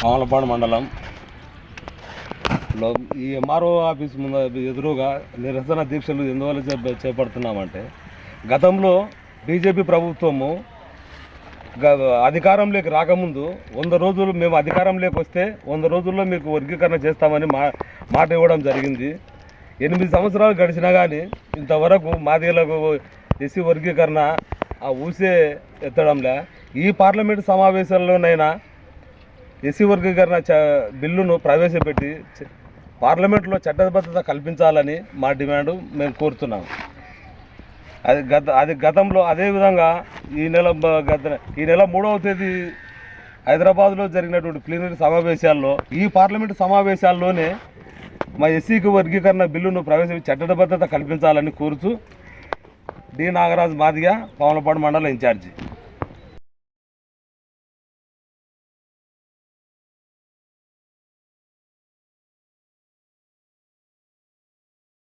కామలపాడు మండలం. లో ఈ ఎంఆర్ఓ ఆఫీస్ ముందు ఎదురుగా నిరసన దీక్షలు ఎందువల్ల చేపడుతున్నామంటే గతంలో బీజేపీ ప్రభుత్వము గ- అధికారంలోకి రాకముందు వంద రోజులు మేము అధికారంలోకి వస్తే వంద రోజుల్లో మీకు వర్గీకరణ చేస్తామని మా మాట ఇవ్వడం జరిగింది. ఎనిమిది సంవత్సరాలు గడిచినా కానీ ఇంతవరకు మాదిగలకు ఎస్సీ వర్గీకరణ ఆ ఊసే ఎత్తడంలే. ఈ పార్లమెంటు సమావేశాల్లోనైనా ఎస్సీ వర్గీకరణ చ బిల్లును ప్రవేశపెట్టి పార్లమెంట్లో చట్టబద్ధత కల్పించాలని మా డిమాండ్ మేము కోరుతున్నాం. అది గత అది గతంలో అదేవిధంగా ఈ నెల గత ఈ నెల మూడవ తేదీ హైదరాబాద్లో జరిగినటువంటి ప్లీనరీ సమావేశాల్లో ఈ పార్లమెంటు సమావేశాల్లోనే మా ఎస్సీకి వర్గీకరణ బిల్లును ప్రవేశ చట్టబద్ధత కల్పించాలని కోరుతూ డి నాగరాజ్ మాదిగ పవనపాడు మండల ఇన్ఛార్జి.